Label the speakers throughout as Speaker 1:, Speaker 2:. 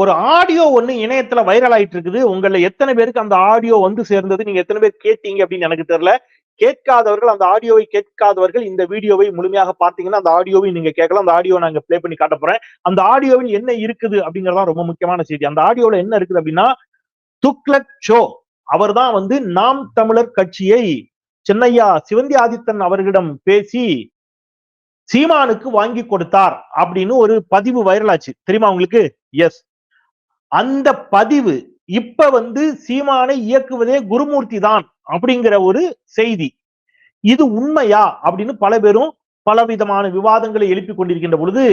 Speaker 1: ஒரு ஆடியோ ஒண்ணு இணையத்துல வைரல் ஆயிட்டு இருக்குது உங்கள எத்தனை பேருக்கு அந்த ஆடியோ வந்து சேர்ந்தது? நீங்க எத்தனை பேர் கேட்டீங்க அப்படின்னு எனக்கு தெரியல. கேட்காதவர்கள் அந்த ஆடியோவை கேட்காதவர்கள் இந்த வீடியோவை முழுமையாக பார்த்தீங்கன்னா அந்த ஆடியோவை நீங்க கேட்கலாம். அந்த ஆடியோ நாங்க ப்ளே பண்ணி காட்ட போறேன். அந்த ஆடியோவில் என்ன இருக்குது அப்படிங்கறதா ரொம்ப முக்கியமான செய்தி. அந்த ஆடியோல என்ன இருக்குது அப்படின்னா துக்லக் ஷோ. அவர்தான் வந்து நாம் தமிழர் கட்சியை சென்னையா சிவந்தி ஆதித்தன் அவர்களிடம் பேசி சீமானுக்கு வாங்கி கொடுத்தார் அப்படின்னு ஒரு பதிவு வைரல் ஆச்சு. தெரியுமா உங்களுக்கு? எஸ் அந்த பதிவு இப்ப வந்து சீமானை இயக்குவதே குருமூர்த்தி தான் அப்படிங்கிற ஒரு செய்தி. இது உண்மையா அப்படின்னு பல பேரும் பலவிதமான விவாதங்களை எழுப்பி கொண்டிருக்கின்ற பொழுது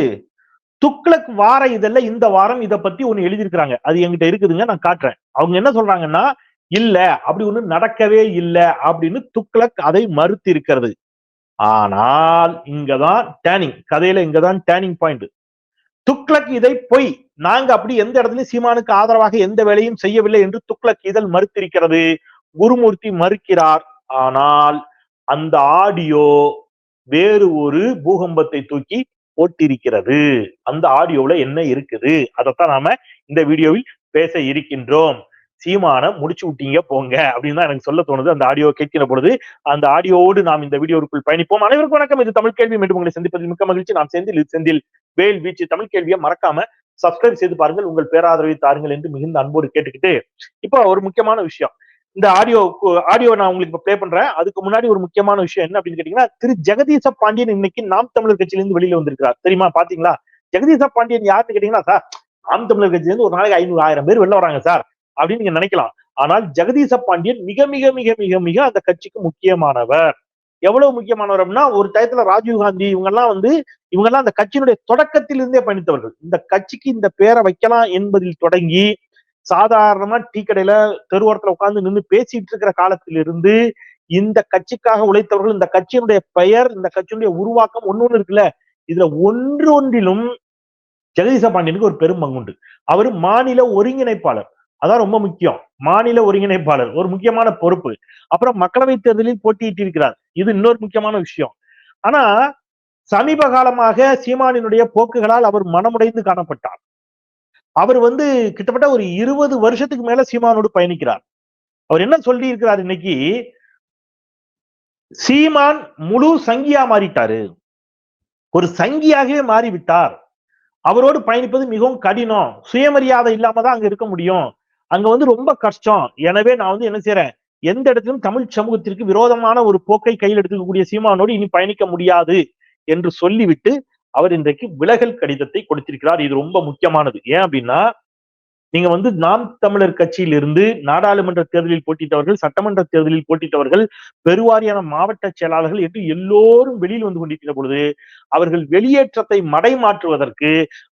Speaker 1: துக்ளக் வார இதெல்லாம் இந்த வாரம் இதை பத்தி ஒண்ணு எழுதியிருக்கிறாங்க. அது என்கிட்ட இருக்குதுங்க நான் காட்டுறேன். அவங்க என்ன சொல்றாங்கன்னா இல்ல அப்படி ஒண்ணு நடக்கவே இல்லை அப்படின்னு துக்ளக் அதை மறுத்து இருக்கிறது ஆனால் இங்கதான் டேனிங் கதையில இங்கதான் டேனிங் பாயிண்ட் துக்ளக் இதை பொய் நாங்க அப்படி எந்த இடத்துலயும் சீமானுக்கு ஆதரவாக எந்த வேலையும் செய்யவில்லை என்று துக்ளக் இதழ் மறுத்திருக்கிறது. குருமூர்த்தி மறுக்கிறார். ஆனால் அந்த ஆடியோ வேறு ஒரு பூகம்பத்தை தூக்கி போட்டிருக்கிறது. அந்த ஆடியோல என்ன இருக்குது? அதைத்தான் நாம இந்த வீடியோவில் பேச இருக்கின்றோம். சீமான முடிச்சு விட்டீங்க போங்க அப்படின்னு தான் எனக்கு சொல்ல தோணுது. அந்த ஆடியோ கேட்கிற பொழுது அந்த ஆடியோவோடு நாம் இந்த வீடியோவுக்குள் பயணிப்போம். அனைவருக்கும் வணக்கம். இது தமிழ் கேள்வி மீண்டும் உங்களை சந்திப்பதில் மிக்க மகிழ்ச்சி. நான் செந்தில் செந்தில். வேல் வீச்சு தமிழ் கேள்வியை மறக்காம சப்ஸ்கிரைப் செய்து பாருங்கள் உங்கள் பேராதரவை தாருங்கள் என்று மிகுந்த அன்போடு கேட்டுக்கிட்டு இப்போ ஒரு முக்கியமான விஷயம். இந்த ஆடியோ ஆடியோ நான் உங்களுக்கு இப்ப ப்ளே பண்றேன். அதுக்கு முன்னாடி ஒரு முக்கியமான விஷயம் என்ன அப்படின்னு கேட்டீங்கன்னா திரு ஜெகதீச பாண்டியன் இன்னைக்கு நாம் தமிழர் கட்சியிலிருந்து வெளியில வந்திருக்கிறார். தெரியுமா? பாத்தீங்களா? ஜெகதீச பாண்டியன் யாருன்னு கேட்டீங்கன்னா சார் நாம் தமிழர் கட்சியிலிருந்து ஒரு நாளைக்கு ஐநூறு ஆயிரம் பேர் வெளில வராங்க சார் அப்படின்னு நீங்க நினைக்கலாம். ஆனால் ஜெகதீச பாண்டியன் மிக மிக மிக மிக மிக அந்த கட்சிக்கு முக்கியமானவர். எவ்வளவு முக்கியமானவர் அப்படின்னா ஒரு டயத்துல ராஜீவ் காந்தி இவங்க எல்லாம் வந்து இவங்க எல்லாம் அந்த கட்சியினுடைய தொடக்கத்திலிருந்தே பயணித்தவர்கள். இந்த கட்சிக்கு இந்த பேரை வைக்கலாம் என்பதில் தொடங்கி சாதாரணமா டீ கடையில தெருவோரத்துல உட்கார்ந்து நின்று பேசிட்டு இருக்கிற காலத்திலிருந்து இந்த கட்சிக்காக உழைத்தவர்கள் இந்த கட்சியினுடைய பெயர் இந்த கட்சியினுடைய உருவாக்கம் ஒண்ணு ஒண்ணு இருக்குல்ல இதுல ஒன்று ஒன்றிலும் ஜெகதீச பாண்டியனுக்கு ஒரு பெரும் பங்குண்டு அவர் மாநில ஒருங்கிணைப்பாளர். அதான் ரொம்ப முக்கியம். மாநில ஒருங்கிணைப்பாளர் ஒரு முக்கியமான பொறுப்பு. அப்புறம் மக்களவை தேர்தலில் போட்டியிட்டிருக்கிறார். இது இன்னொரு முக்கியமான விஷயம். ஆனா சமீப காலமாக சீமானினுடைய போக்குகளால் அவர் மனமுடைந்து காணப்பட்டார். அவர் வந்து கிட்டத்தட்ட ஒரு இருபது வருஷத்துக்கு மேல சீமானோடு பயணிக்கிறார். அவர் என்ன சொல்லி இருக்கிறார் இன்னைக்கு? சீமான் முழு சங்கியா மாறிட்டாரு. ஒரு சங்கியாகவே மாறிவிட்டார். அவரோடு பயணிப்பது மிகவும் கடினம். சுயமரியாதை இல்லாம தான் அங்க இருக்க முடியும். அங்க வந்து ரொம்ப கஷ்டம். எனவே நான் வந்து என்ன செய்யறேன் எந்த இடத்திலும் தமிழ் சமூகத்திற்கு விரோதமான ஒரு போக்கை கையில் எடுத்துக்கக்கூடிய சீமானோடு இனி பயணிக்க முடியாது என்று சொல்லிவிட்டு அவர் இன்றைக்கு விலகல் கடிதத்தை கொடுத்திருக்கிறார். இது ரொம்ப முக்கியமானது. ஏன் அப்படின்னா நீங்க வந்து நாம் தமிழர் கட்சியில் இருந்து நாடாளுமன்ற தேர்தலில் போட்டியிட்டவர்கள் சட்டமன்ற தேர்தலில் போட்டியிட்டவர்கள் பெருவாரியான மாவட்ட செயலாளர்கள் என்று எல்லோரும் வெளியில் வந்து கொண்டிருக்கிற பொழுது அவர்கள் வெளியேற்றத்தை மடைமாற்றுவதற்கு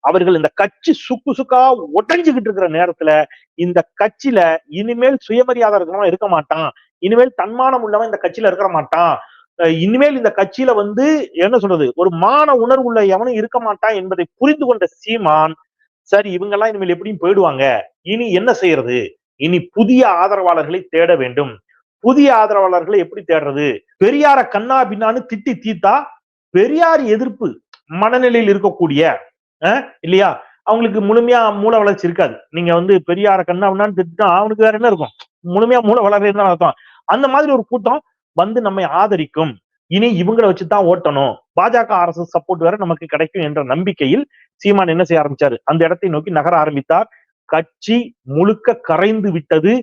Speaker 1: அவர்கள் இந்த கட்சி சுக்கு சுக்கா ஒட்டஞ்சுக்கிட்டு இருக்கிற நேரத்துல இந்த கட்சியில இனிமேல் சுயமரியாதை இருக்கிறவன் இருக்க மாட்டான். இனிமேல் தன்மானம் உள்ளவன் இந்த கட்சியில இருக்கிற மாட்டான். இனிமேல் இந்த கட்சியில வந்து என்ன சொல்றது? ஒரு மான உணர்வு உள்ள எவனும் இருக்க மாட்டான் என்பதை புரிந்து கொண்ட சீமான் சரி இவங்கெல்லாம் இனிமேல் எப்படியும் போயிடுவாங்க? இனி என்ன செய்யறது? இனி புதிய ஆதரவாளர்களை தேட வேண்டும். புதிய ஆதரவாளர்களை எப்படி தேடுறது? பெரியார கண்ணா பின்னான்னு திட்டி தீத்தா பெரியார் எதிர்ப்பு மனநிலையில் இருக்கக்கூடிய இல்லையா? அவங்களுக்கு முழுமையா மூல வளர்ச்சி இருக்காது. நீங்க வந்து பெரியார கண்ணா பின்னான்னு திட்டா அவனுக்கு வேற என்ன இருக்கும்? முழுமையா மூல வளர்ச்சி தான் அர்த்தம். அந்த மாதிரி ஒரு கூட்டம் வந்து நம்மை ஆதரிக்கும். இனி இவங்களை வச்சுதான் ஓட்டணும். பாஜக அரசு சப்போர்ட் வேற நமக்கு கிடைக்கும் என்ற நம்பிக்கையில் சீமான் என்ன செய்ய ஆரம்பிச்சாரு? அந்த இடத்தை நோக்கி நகர ஆரம்பித்தார். கட்சி முழுக்க கரைந்து விட்டது.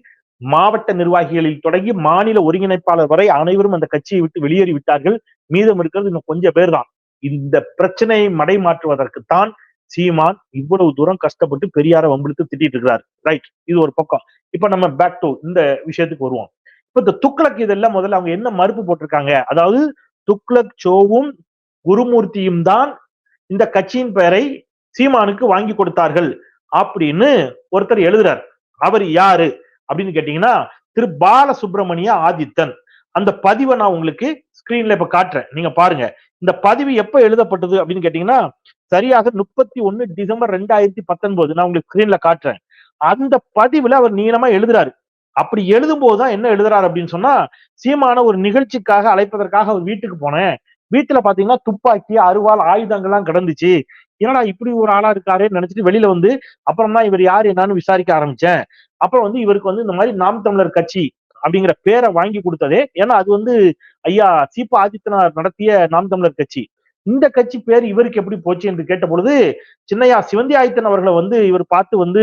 Speaker 1: மாவட்ட நிர்வாகிகளில் தொடங்கி மாநில ஒருங்கிணைப்பாளர் வரை அனைவரும் அந்த கட்சியை விட்டு வெளியேறி விட்டார்கள். மீதம் இருக்கிறது இன்னும் கொஞ்சம் பேர் தான் இந்த பிரச்சனையை மடைமாற்றுவதற்குத்தான் சீமான் இவ்வளவு தூரம் கஷ்டப்பட்டு பெரியார வம்பிழுத்து திட்டிட்டு இருக்கிறார். ரைட் இது ஒரு பக்கம். இப்ப நம்ம பேக் டு இந்த விஷயத்துக்கு வருவோம். இப்ப இந்த துக்ளக் இதெல்லாம் முதல்ல அவங்க என்ன மறுப்பு போட்டிருக்காங்க? அதாவது துக்ளக் சோவும் குருமூர்த்தியும் தான் இந்த கட்சியின் பெயரை சீமானுக்கு வாங்கி கொடுத்தார்கள் அப்படின்னு ஒருத்தர் எழுதுறார். அவர் யாரு? அப்படின்னு கேட்டீங்கன்னா திரு. பாலசுப்ரமணிய ஆதித்தன். அந்த பதிவை நான் உங்களுக்கு ஸ்கிரீன்ல இப்ப காட்டுறேன். நீங்க பாருங்க. இந்த பதிவு எப்ப எழுதப்பட்டது அப்படின்னு கேட்டீங்கன்னா சரியாக முப்பத்தி ஒண்ணு டிசம்பர் ரெண்டாயிரத்தி பத்தொன்பது. நான் உங்களுக்கு ஸ்கிரீன்ல காட்டுறேன். அந்த பதிவுல அவர் நீளமா எழுதுறாரு. அப்படி எழுதும் போதுதான் என்ன எழுதுறாரு அப்படின்னு சொன்னா சீமான ஒரு நிகழ்ச்சிக்காக அழைப்பதற்காக அவர் வீட்டுக்கு போனேன். வீட்டுல பாத்தீங்கன்னா துப்பாக்கி அருவாள் ஆயுதங்கள்லாம் கிடந்துச்சு. என்னடா இப்படி ஒரு ஆளா இருக்காருன்னு நினைச்சிட்டு வெளியில வந்து அப்புறம் தான் இவர் யார் என்னன்னு விசாரிக்க ஆரம்பிச்சேன். அப்புறம் வந்து இவருக்கு வந்து இந்த மாதிரி நாம் தமிழர் கட்சி அப்படிங்கிற பேரை வாங்கி கொடுத்ததே. ஏன்னா அது வந்து ஐயா சீபா ஆதித்யநாத் நடத்திய நாம் தமிழர் கட்சி. இந்த கட்சி பேர் இவருக்கு எப்படி போச்சு என்று கேட்ட பொழுது சின்னையா சிவந்தி ஆதித்தன் அவர்களை வந்து இவர் பார்த்து வந்து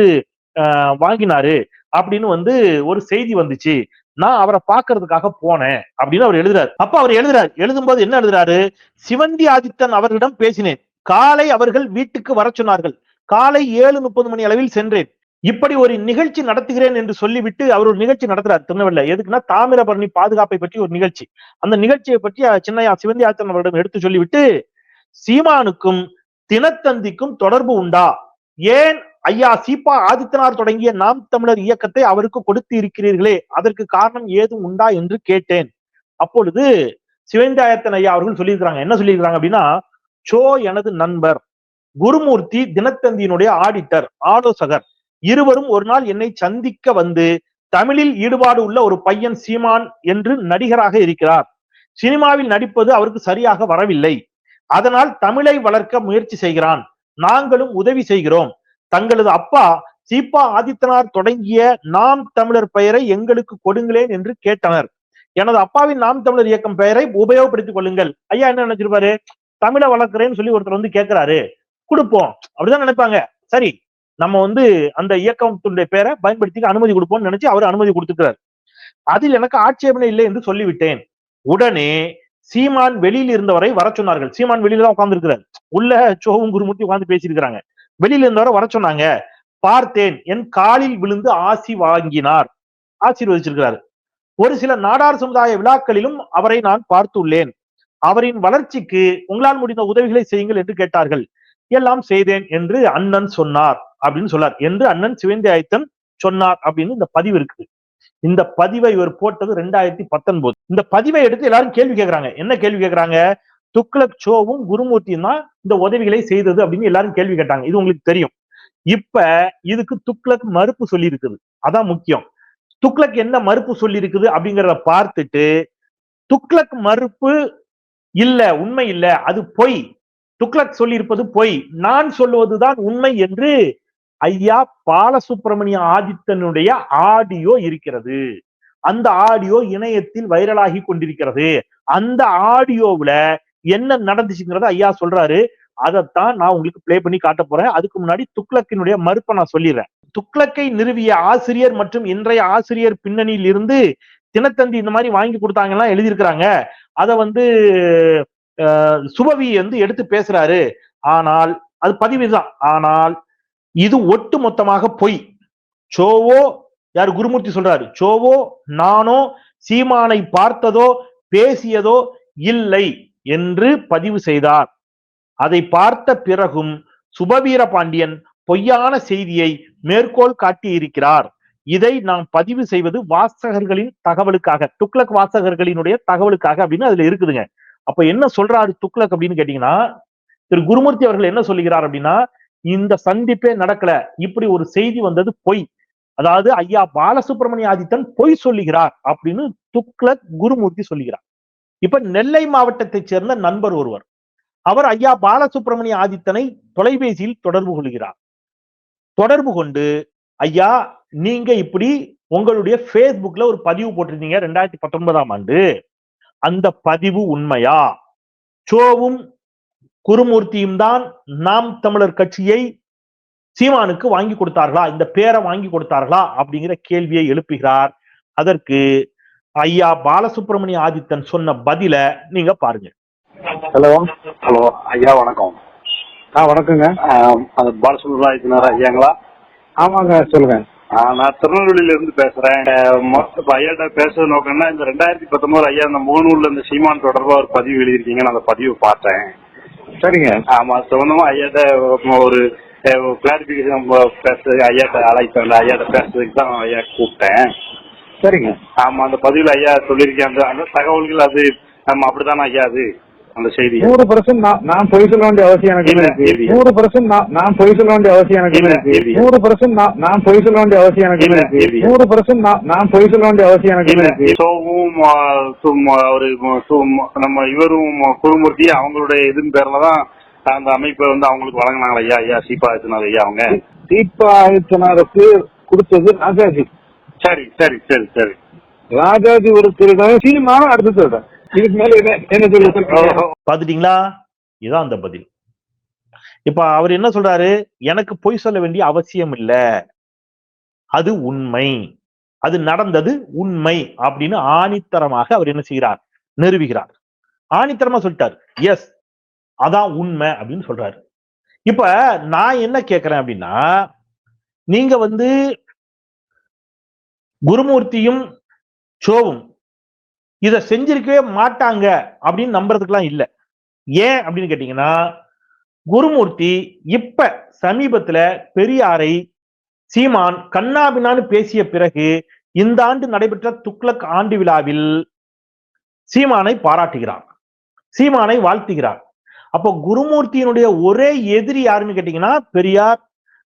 Speaker 1: ஆஹ், வாங்கினாரு அப்படின்னு வந்து ஒரு செய்தி வந்துச்சு. நான் அவரை பாக்குறதுக்காக போனேன் அப்படின்னு அவர் எழுதுறாரு. அப்ப அவர் எழுதுறாரு. எழுதும்போது என்ன எழுதுறாரு? சிவந்தி ஆதித்தன் அவர்களிடம் பேசினேன். காலை அவர்கள் வீட்டுக்கு வர சொன்னார்கள். காலை ஏழு முப்பது மணி அளவில் சென்றேன். இப்படி ஒரு நிகழ்ச்சி நடத்துகிறேன் என்று சொல்லிவிட்டு அவர் ஒரு நிகழ்ச்சி நடத்துறாரு. திருநெல்வேலியில். எதுக்குன்னா தாமிரபரணி பாதுகாப்பை பற்றி ஒரு நிகழ்ச்சி. அந்த நிகழ்ச்சியை பற்றி சின்னையா சிவந்தி ஆச்சரன் அவரிடம் எடுத்து சொல்லிவிட்டு சீமானுக்கும் தினத்தந்திக்கும் தொடர்பு உண்டா? ஏன் ஐயா சீபா ஆதித்தனார் தொடங்கிய நாம் தமிழர் இயக்கத்தை அவருக்கு கொடுத்து இருக்கிறீர்களே? அதற்கு காரணம் ஏதும் உண்டா என்று கேட்டேன். அப்பொழுது சிவந்தாயத்தன் ஐயா அவர்கள் சொல்லியிருக்கிறாங்க. என்ன சொல்லியிருக்கிறாங்க அப்படின்னா சோ எனது நண்பர் குருமூர்த்தி தினத்தந்தியினுடைய ஆடிட்டர் ஆலோசகர். இருவரும் ஒரு நாள் என்னை சந்திக்க வந்து தமிழில் ஈடுபாடு உள்ள ஒரு பையன் சீமான் என்று நடிகராக இருக்கிறார். சினிமாவில் நடிப்பது அவருக்கு சரியாக வரவில்லை. அதனால் தமிழை வளர்க்க முயற்சி செய்கிறான். நாங்களும் உதவி செய்கிறோம். தங்களது அப்பா சீபா ஆதித்தனார் தொடங்கிய நாம் தமிழர் பெயரை எங்களுக்கு கொடுங்களேன் என்று கேட்டனர். எனது அப்பாவின் நாம் தமிழர் இயக்கம் பெயரை உபயோகப்படுத்திக் கொள்ளுங்கள். ஐயா என்ன நினைச்சிருப்பாரு? தமிழை வளர்க்குறேன்னு சொல்லி ஒருத்தர் வந்து கேட்கிறாரு கொடுப்போம். அப்படிதான் நினைப்பாங்க. சரி நம்ம வந்து அந்த இயக்கத்துடைய பேரை பயன்படுத்தி அனுமதி கொடுப்போம்னு நினைச்சு அவர் அனுமதி கொடுத்துக்கிறார். அதில் எனக்கு ஆட்சேபனை இல்லை என்று சொல்லிவிட்டேன். உடனே சீமான் வெளியில் இருந்தவரை வர சொன்னார்கள். சீமான் வெளியில தான் உட்கார்ந்து இருக்கிறார் உள்ள சோவும் குருமூர்த்தி உட்கார்ந்து பேசியிருக்கிறாங்க. வெளியில இருந்தவரை வர சொன்னாங்க. பார்த்தேன். என் காலில் விழுந்து ஆசி வாங்கினார். ஆசீர்வதிச்சிருக்கிறார். ஒரு சில நாடார் சமுதாய விழாக்களிலும் அவரை நான் பார்த்துள்ளேன். அவரின் வளர்ச்சிக்கு உங்களால் முடிந்த உதவிகளை செய்யுங்கள் என்று கேட்டார்கள். எல்லாம் செய்தேன் என்று அண்ணன் சொன்னார் அப்படின்னு சொன்னார் என்று அண்ணன் சிவந்தி ஆயத்தன் சொன்னார் அப்படின்னு இந்த பதிவு இருக்குது. இந்த பதிவை இவர் போட்டது ரெண்டாயிரத்தி பத்தொன்பது. இந்த பதிவை எடுத்து எல்லாரும் கேள்வி கேட்கறாங்க. என்ன கேள்வி கேட்கறாங்க? துக்ளக் சோவும் குருமூர்த்தியும் தான் இந்த உதவிகளை செய்தது அப்படின்னு எல்லாரும் கேள்வி கேட்டாங்க. இது உங்களுக்கு தெரியும். இப்ப இதுக்கு துக்ளக் மறுப்பு சொல்லி இருக்குது அதான் முக்கியம். துக்ளக் என்ன மறுப்பு சொல்லி இருக்குது அப்படிங்கிறத பார்த்துட்டு துக்ளக் மறுப்பு இல்ல உண்மை இல்ல அது பொய். துக்ளக் சொல்லியிருப்பது பொய். நான் சொல்லுவதுதான் உண்மை என்று ஐயா பாலசுப்பிரமணிய ஆதித்தனுடைய ஆடியோ இருக்கிறது. அந்த ஆடியோ இணையத்தில் வைரலாகி கொண்டிருக்கிறது. அந்த ஆடியோவுல என்ன நடந்துச்சுங்கிறத ஐயா சொல்றாரு. அதைத்தான் நான் உங்களுக்கு பிளே பண்ணி காட்ட போறேன். அதுக்கு முன்னாடி துக்ளக்கினுடைய மறுப்பை நான் சொல்லிடுறேன். துக்ளக்கை நிறுவிய ஆசிரியர் மற்றும் இன்றைய ஆசிரியர் பின்னணியில் இருந்து தினத்தந்தி இந்த மாதிரி வாங்கி கொடுத்தாங்கலாம் எழுதியிருக்கிறாங்க. அதை வந்து சுபவி வந்து எடுத்து பேசுறாரு. ஆனால் அது பதிவுதான். ஆனால் இது ஒட்டு மொத்தமாக பொய். சோவோ யார் குருமூர்த்தி சொல்றாரு? சோவோ நானோ சீமானை பார்த்ததோ பேசியதோ இல்லை என்று பதிவு செய்தார். அதை பார்த்த பிறகும் சுபவீர பாண்டியன் பொய்யான செய்தியை மேற்கோள் காட்டியிருக்கிறார். இதை நாம் பதிவு செய்வது வாசகர்களின் தகவலுக்காக. துக்ளக் வாசகர்களினுடைய தகவலுக்காக அப்படின்னு அதுல இருக்குதுங்க. அப்ப என்ன சொல்றாரு துக்ளக் அப்படின்னு கேட்டீங்கன்னா திரு குருமூர்த்தி அவர்கள் என்ன சொல்லுகிறார் அப்படின்னா இந்த சந்திப்பே நடக்கல. இப்படி ஒரு செய்தி வந்தது பொய். அதாவது ஐயா பாலசுப்ரமணிய ஆதித்தன் பொய் சொல்லுகிறார் அப்படின்னு துக்ளக் குருமூர்த்தி சொல்லுகிறார். இப்ப நெல்லை மாவட்டத்தைச் சேர்ந்த நண்பர் ஒருவர் அவர் ஐயா பாலசுப்ரமணிய ஆதித்தனை தொலைபேசியில் தொடர்பு கொள்கிறார். தொடர்பு கொண்டு ஐயா நீங்க இப்படி உங்களுடைய Facebookல ஒரு பதிவு போட்டிருந்தீங்க ரெண்டாயிரத்தி பத்தொன்பதாம் ஆண்டு. அந்த பதிவு உண்மையா? சோவும் குருமூர்த்தியும் தான் நாம் தமிழர் கட்சியை சீமானுக்கு வாங்கி கொடுத்தார்களா? இந்த பேரை வாங்கி கொடுத்தார்களா? அப்படிங்கிற கேள்வியை எழுப்புகிறார். அதற்கு ஐயா பாலசுப்ரமணிய ஆதித்தன் சொன்ன பதில நீங்க பாருங்க.
Speaker 2: ஹலோ.
Speaker 3: ஹலோ ஐயா வணக்கம்.
Speaker 2: ஆ வணக்கங்க.
Speaker 3: ஆஹ் அது பாலசுப்ரமணியனார் ஐயாங்களா?
Speaker 2: ஆமாங்க சொல்லுங்க.
Speaker 3: நான் திருநெல்வேலியில இருந்து பேசுறேன். ஆஹ் மொ- இப்ப ஐயாட்ட பேசுறது நோக்கம்னா இந்த ரெண்டாயிரத்தி பத்தொன்பது ஐயா இந்த முகநூல்ல இந்த சீமான் தொடர்பா ஒரு பதிவு எழுதியிருக்கீங்க நான் அந்த பதிவு பார்த்தேன்.
Speaker 2: சரிங்க.
Speaker 3: ஆமா சொந்தமா ஐயாட்ட ஒரு கிளாரிபிகேஷன் பேச ஐயாட்ட அழைத்தேன். ஐயாட்ட பேசுறதுக்கு தான் ஐயா கூப்பிட்டேன்.
Speaker 2: சரிங்க.
Speaker 3: ஆமா அந்த பதிவுல ஐயா சொல்லியிருக்கேன் அந்த அந்த தகவல்கள் அது நம்ம அப்படித்தானே ஐயா அது? அந்த செய்தியை
Speaker 2: நூறு பர்சன்ட் நான் நான் பொய் சொல்ல வேண்டிய அவசியம் எனக்கு இருக்கு. நூறு பர்சன்ட் நான் பொய் சொல்ல வேண்டிய அவசியம் எனக்கு இருக்கு. நூறு பர்சன்ட் நான் பொய் சொல்ல வேண்டிய அவசியம் எனக்கு இருக்கு. நூறு பர்சன்ட் நான் பொய் சொல்ல வேண்டிய அவசியம் எனக்கு இருக்கு
Speaker 3: சோவும் ஒரு நம்ம இவரும் குருமூர்த்தி அவங்களுடைய இதன் பேர்ல தான் அந்த அமைப்பை வந்து அவங்களுக்கு வழங்கினாங்களா ஐயா ஐயா சீபா ஆதித்யநாத் ஐயா அவங்க.
Speaker 2: தீபா ஆதித்யநாதற்கு கொடுத்தது ராஜாஜி.
Speaker 3: சரி சரி சரி சரி.
Speaker 2: ராஜாஜி ஒரு திருடன் சீமானும் அடுத்த திருடன் இதுக்கு மேல என்ன
Speaker 1: பாத்துட்டீங்களா இதான் அந்த பதில். இப்ப அவர் என்ன சொல்றாரு? எனக்கு பொய் சொல்ல வேண்டிய அவசியம் இல்ல. அது உண்மை. அது நடந்தது உண்மை அப்படின்னு ஆணித்தரமாக அவர் என்ன செய்கிறார்? நிறுவுகிறார் ஆணித்தரமா சொல்லிட்டார். எஸ் அதான் உண்மை அப்படின்னு சொல்றாரு. இப்ப நான் என்ன கேக்குறேன் அப்படின்னா நீங்க வந்து குருமூர்த்தியும் சோவும் இதை செஞ்சிருக்கவே மாட்டாங்க அப்படின்னு நம்புறதுக்கெல்லாம் இல்ல. ஏன் அப்படின்னு கேட்டீங்கன்னா குருமூர்த்தி இப்ப சமீபத்துல பெரியாரை சீமான் கண்ணாபின்னான்னு பேசிய பிறகு இந்த ஆண்டு நடைபெற்ற துக்ளக் ஆண்டு விழாவில் சீமானை பாராட்டுகிறார். சீமானை வாழ்த்துகிறார். அப்போ குருமூர்த்தியினுடைய ஒரே எதிரி யாருன்னு கேட்டீங்கன்னா பெரியார்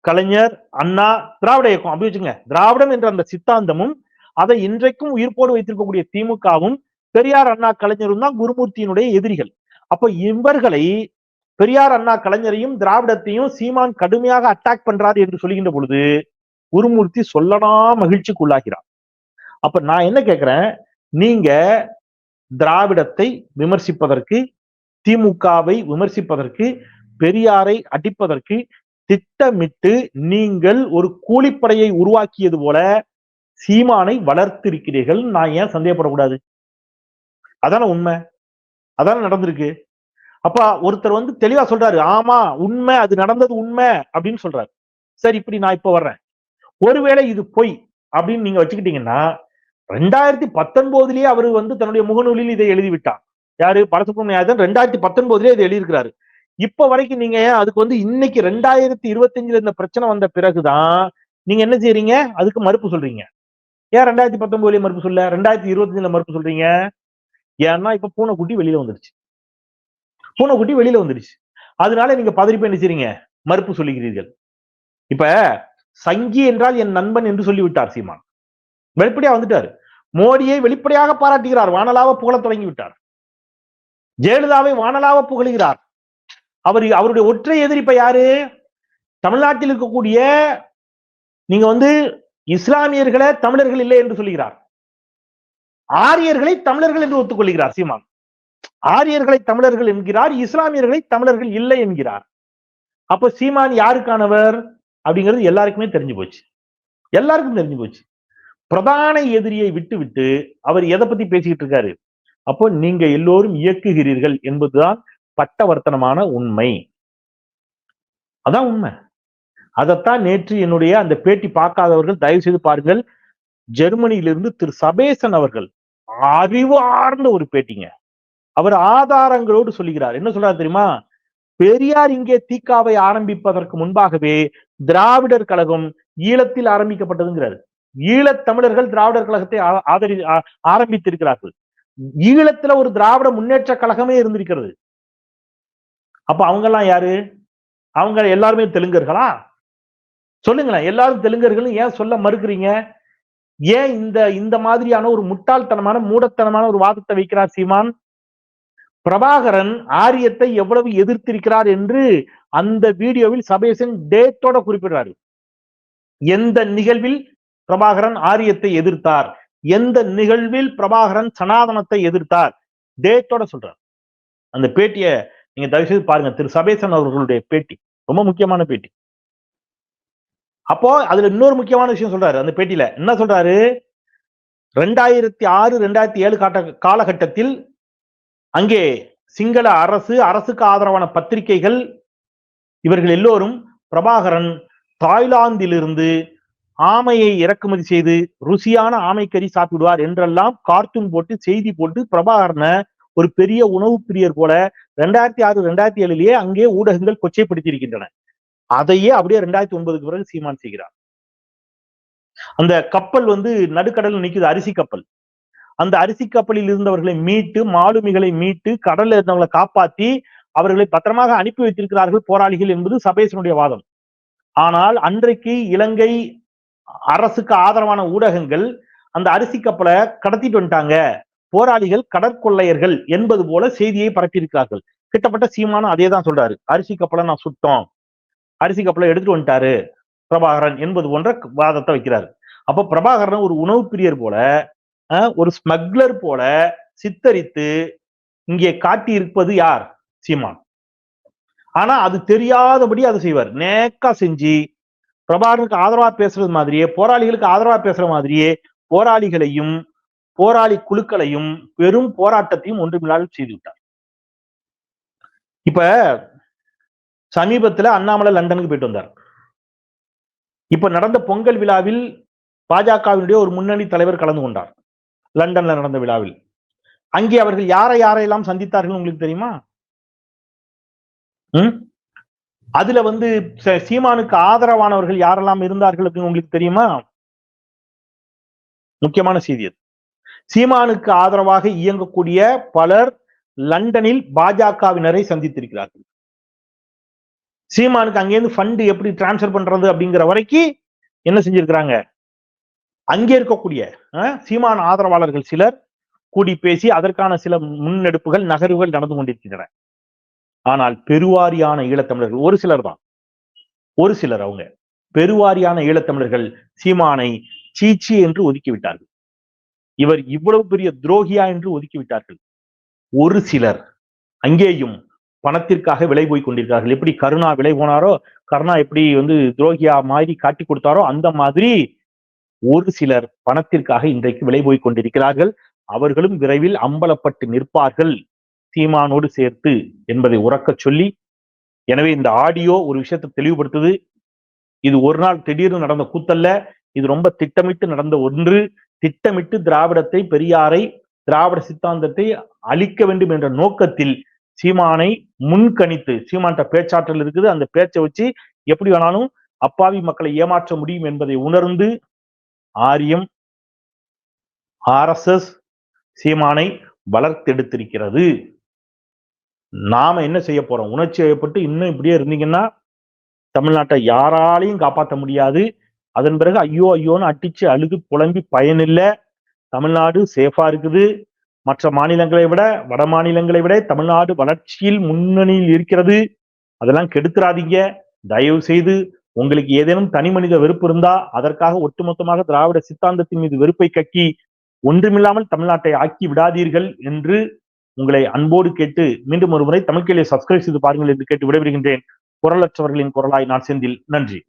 Speaker 1: கலைஞர் அண்ணா திராவிட இயக்கம். அப்படி வச்சுங்க திராவிடம் என்ற அந்த சித்தாந்தமும் அதை இன்றைக்கும் உயிர்ப்போடு வைத்திருக்கக்கூடிய திமுகவும் பெரியார் அண்ணா கலைஞரும் தான் குருமூர்த்தியினுடைய எதிரிகள். அப்ப இவர்களை பெரியார் அண்ணா கலைஞரையும் திராவிடத்தையும் சீமான் கடுமையாக அட்டாக் பண்றாரு என்று சொல்லுகின்ற பொழுது குருமூர்த்தி சொல்லனா மகிழ்ச்சிக்குள்ளாகிறார். அப்ப நான் என்ன கேட்கிறேன் நீங்க திராவிடத்தை விமர்சிப்பதற்கு திமுகவை விமர்சிப்பதற்கு பெரியாரை அடிப்பதற்கு திட்டமிட்டு நீங்கள் ஒரு கூலிப்படையை உருவாக்கியது போல சீமானை வளர்த்திருக்கிறீர்கள். நான் ஏன் சந்தேகப்படக்கூடாது? அதான உண்மை. அதான நடந்திருக்கு. அப்ப ஒருத்தர் வந்து தெளிவா சொல்றாரு ஆமா உண்மை அது நடந்தது உண்மை அப்படின்னு சொல்றாரு. சரி இப்படி நான் இப்ப வர்றேன். ஒருவேளை இது பொய் அப்படின்னு நீங்க வச்சுக்கிட்டீங்கன்னா ரெண்டாயிரத்தி பத்தொன்பதுலயே அவர் வந்து தன்னுடைய முகநூலில் இதை எழுதிவிட்டார். யாரு? பரசுப்ரமணியாதன் ரெண்டாயிரத்தி பத்தொன்பதுலயே இதை எழுதியிருக்கிறாரு. இப்ப வரைக்கும் நீங்க ஏன் அதுக்கு வந்து இன்னைக்கு ரெண்டாயிரத்தி இருபத்தஞ்சுல இந்த பிரச்சனை வந்த பிறகுதான் நீங்க என்ன செய்றீங்க? அதுக்கு மறுப்பு சொல்றீங்க. ஏன் ரெண்டாயிரத்தி பத்தொன்பதுலயே மறுப்பு சொல்ல? ரெண்டாயிரத்தி இருபத்தஞ்சுல மறுப்பு சொல்றீங்க. ஏன்னா இப்ப பூனைக்குட்டி வெளியில வந்துருச்சு பூனைக்குட்டி வெளியில வந்துருச்சு அதனால நீங்க பதறிப்ப என்ன செய்றீங்க? மறுப்பு சொல்லுகிறீர்கள். இப்ப சங்கி என்றால் என் நண்பன் என்று சொல்லிவிட்டார் சீமான். வெளிப்படையா வந்துட்டாரு. மோடியை வெளிப்படையாக பாராட்டுகிறார். வானலாவ புகழ தொடங்கி விட்டார் ஜெயலலிதாவை வானலாவ புகழுகிறார். அவர் அவருடைய ஒற்றை எதிரிப்ப யாரு? தமிழ்நாட்டில் இருக்கக்கூடிய நீங்க வந்து இஸ்லாமியர்களை தமிழர்கள் இல்லை என்று சொல்லுகிறார். ஆரியர்களை தமிழர்கள் என்று ஒத்துக்கொள்கிறார் சீமான். ஆரியர்களை தமிழர்கள் என்கிறார் இஸ்லாமியர்களை தமிழர்கள் இல்லை என்கிறார். அப்ப சீமான் யாருக்கானவர்? அப்படிங்கிறது எல்லாருக்குமே தெரிஞ்சு போச்சு. எல்லாருக்கும் தெரிஞ்சு போச்சு. பிரதான எதிரியை விட்டு விட்டு அவர் எதை பத்தி பேசிக்கிட்டு இருக்காரு? அப்போ நீங்க எல்லோரும் இயக்குகிறீர்கள் என்பதுதான் பட்டவர்த்தனமான உண்மை. அதான் உண்மை. அதைத்தான் நேற்று என்னுடைய அந்த பேட்டி பார்க்காதவர்கள் தயவு செய்து பாருங்கள். ஜெர்மனியிலிருந்து திரு சபேசன் அவர்கள் அறிவார்ந்த ஒரு பேட்டிங்க. அவர் ஆதாரங்களோடு சொல்லுகிறார். என்ன சொல்றாரு தெரியுமா? பெரியார் இங்கே தீக்காவை ஆரம்பிப்பதற்கு முன்பாகவே திராவிடர் கழகம் ஈழத்தில் ஆரம்பிக்கப்பட்டதுங்கிறார். ஈழத் தமிழர்கள் திராவிடர் கழகத்தை ஆ- ஆதரி ஆரம்பித்திருக்கிறார்கள். ஈழத்துல ஒரு திராவிட முன்னேற்ற கழகமே இருந்திருக்கிறது. அப்ப அவங்க எல்லாம் யாரு? அவங்க எல்லாருமே தெலுங்கர்களா? சொல்லுங்களேன் எல்லாரும் தெலுங்கர்களும் ஏன் சொல்ல மறுக்கிறீங்க? ஏன் இந்த இந்த மாதிரியான ஒரு முட்டாள்தனமான மூடத்தனமான ஒரு வாதத்தை வைக்கிறார் சீமான்? பிரபாகரன் ஆரியத்தை எவ்வளவு எதிர்த்திருக்கிறார் என்று அந்த வீடியோவில் சபேசன் டேட்டோட குறிப்பிடுறாரு. எந்த நிகழ்வில் பிரபாகரன் ஆரியத்தை எதிர்த்தார்? எந்த நிகழ்வில் பிரபாகரன் சனாதனத்தை எதிர்த்தார்? டேட்டோட சொல்றார். அந்த பேட்டியை நீங்க தயவுசெய்து பாருங்க திரு சபேசன் அவர்களுடைய பேட்டி. ரொம்ப முக்கியமான பேட்டி. அப்போ அதுல இன்னொரு முக்கியமான விஷயம் சொல்றாரு அந்த பேட்டியில. என்ன சொல்றாரு? ரெண்டாயிரத்தி ஆறு ரெண்டாயிரத்தி ஏழு காட்ட காலகட்டத்தில் அங்கே சிங்கள அரசு அரசுக்கு ஆதரவான பத்திரிகைகள் இவர்கள் எல்லோரும் பிரபாகரன் தாய்லாந்திலிருந்து ஆமையை இறக்குமதி செய்து ருசியான ஆமைக்கறி சாப்பிடுவார் என்றெல்லாம் கார்ட்டூன் போட்டு செய்தி போட்டு பிரபாகரனை ஒரு பெரிய உணவு பிரியர் போல ரெண்டாயிரத்தி ஆறு ரெண்டாயிரத்தி ஏழுலயே அங்கே ஊடகங்கள் கொச்சைப்படுத்தி இருக்கின்றன. அதையே அப்படியே ரெண்டாயிரத்தி ஒன்பதுக்கு பிறகு சீமான் செய்கிறார். அந்த கப்பல் வந்து நடுக்கடல் நிற்குது அரிசி கப்பல். அந்த அரிசி கப்பலில் இருந்தவர்களை மீட்டு மாலுமிகளை மீட்டு கடல்ல இருந்தவங்களை காப்பாத்தி அவர்களை பத்திரமாக அனுப்பி வைத்திருக்கிறார்கள் போராளிகள் என்பது சபேசனுடைய வாதம். ஆனால் அன்றைக்கு இலங்கை அரசுக்கு ஆதரவான ஊடகங்கள் அந்த அரிசி கப்பலை கடத்திட்டு வந்துட்டாங்க. போராளிகள் கடற்கொள்ளையர்கள் என்பது போல செய்தியை பரப்பியிருக்கிறார்கள். கிட்டத்தட்ட சீமானம் அதே தான் சொல்றாரு. அரிசி கப்பலை நான் சுட்டோம். அரிசி கப்பலை எடுத்துட்டு வந்துட்டாரு பிரபாகரன் என்பது போன்ற வாதத்தை வைக்கிறாரு. அப்ப பிரபாகரன் ஒரு உணவு பிரியர் போல அஹ், ஒரு ஸ்மக்லர் போல சித்தரித்து இங்கே காட்டி இருப்பது யார்? சீமான். ஆனா அது தெரியாதபடி அதை செய்வார். நேக்கா செஞ்சு பிரபாகரனுக்கு ஆதரவா பேசுறது மாதிரியே போராளிகளுக்கு ஆதரவா பேசுற மாதிரியே போராளிகளையும் போராளி குழுக்களையும் பெரும் போராட்டத்தையும் ஒன்றுமில்லாமல் செய்து விட்டார். இப்ப சமீபத்துல அண்ணாமலை லண்டனுக்கு போயிட்டு வந்தார். இப்ப நடந்த பொங்கல் விழாவில் பாஜகவினுடைய ஒரு முன்னணி தலைவர் கலந்து கொண்டார். லண்டன்ல நடந்த விழாவில். அங்கே அவர்கள் யாரை யாரையெல்லாம் சந்தித்தார்கள் உங்களுக்கு தெரியுமா? ம்? அதுல வந்து ச- சீமானுக்கு ஆதரவானவர்கள் யாரெல்லாம் இருந்தார்கள் அப்படின்னு உங்களுக்கு தெரியுமா? முக்கியமான செய்தி அது. சீமானுக்கு ஆதரவாக இயங்கக்கூடிய பலர் லண்டனில் பாஜகவினரை சந்தித்திருக்கிறார்கள். சீமானுக்கு அங்கேருந்து ஃபண்டு எப்படி டிரான்ஸ்ஃபர் பண்றது அப்படிங்கிற வரைக்கும் என்ன செஞ்சிருக்கிறாங்க? அங்கே இருக்கக்கூடிய சீமான ஆதரவாளர்கள் சிலர் கூடி பேசி அதற்கான சில முன்னெடுப்புகள் நகர்வுகள் நடந்து கொண்டிருக்கின்றன. ஆனால் பெருவாரியான ஈழத்தமிழர்கள் ஒரு சிலர் தான். ஒரு சிலர் அவங்க. பெருவாரியான ஈழத்தமிழர்கள் சீமானை சீச்சி என்று ஒதுக்கிவிட்டார்கள் இவர் இவ்வளவு பெரிய துரோகியா என்று ஒதுக்கிவிட்டார்கள் ஒரு சிலர் அங்கேயும் பணத்திற்காக விலை போய் கொண்டிருக்கிறார்கள். எப்படி கருணா விலை போனாரோ கருணா எப்படி வந்து துரோகியா மாதிரி காட்டி கொடுத்தாரோ அந்த மாதிரி ஒரு சிலர் பணத்திற்காக இன்றைக்கு விலை போய் கொண்டிருக்கிறார்கள். அவர்களும் விரைவில் அம்பலப்பட்டு நிற்பார்கள். சீமானோடு சேர்த்து என்பதை உறக்கச் சொல்லி எனவே இந்த ஆடியோ ஒரு விஷயத்தை தெளிவுபடுத்துது. இது ஒரு நாள் திடீர்னு நடந்த கூத்தல்ல இது ரொம்ப திட்டமிட்டு நடந்த ஒன்று. திட்டமிட்டு திராவிடத்தை பெரியாரை திராவிட சித்தாந்தத்தை அழிக்க வேண்டும் என்ற நோக்கத்தில் சீமானை முன்கணித்து சீமான்ட்ட பேச்சாற்றல் இருக்குது. அந்த பேச்சை வச்சு எப்படி வேணாலும் அப்பாவி மக்களை ஏமாற்ற முடியும் என்பதை உணர்ந்து ஆரியம் ஆர்எஸ்எஸ் சீமானை வளர்த்தெடுத்திருக்கிறது. நாம என்ன செய்ய போறோம்? உணர்ச்சி வயப்பட்டு இன்னும் இப்படியே இருந்தீங்கன்னா தமிழ்நாட்டை யாராலையும் காப்பாற்ற முடியாது. அதன் பிறகு ஐயோ ஐயோன்னு அடிச்சு அழுது புலம்பி பயனில்லை. தமிழ்நாடு சேஃபா இருக்குது. மற்ற மாநிலங்களை விட வட மாநிலங்களை விட தமிழ்நாடு வளர்ச்சியில் முன்னணியில் இருக்கிறது. அதெல்லாம் கெடுத்துறாதீங்க. தயவு செய்து உங்களுக்கு ஏதேனும் தனி மனித வெறுப்பு இருந்தா அதற்காக ஒட்டுமொத்தமாக திராவிட சித்தாந்தத்தின் மீது வெறுப்பை கக்கி ஒன்றுமில்லாமல் தமிழ்நாட்டை ஆக்கி விடாதீர்கள் என்று உங்களை அன்போடு கேட்டு மீண்டும் ஒரு முறை தமிழ் சப்ஸ்கிரைப் செய்து பாருங்கள் என்று கேட்டு விடைபெறுகின்றேன். குரலற்றவர்களின் குரலாய் நான் செந்தில். நன்றி.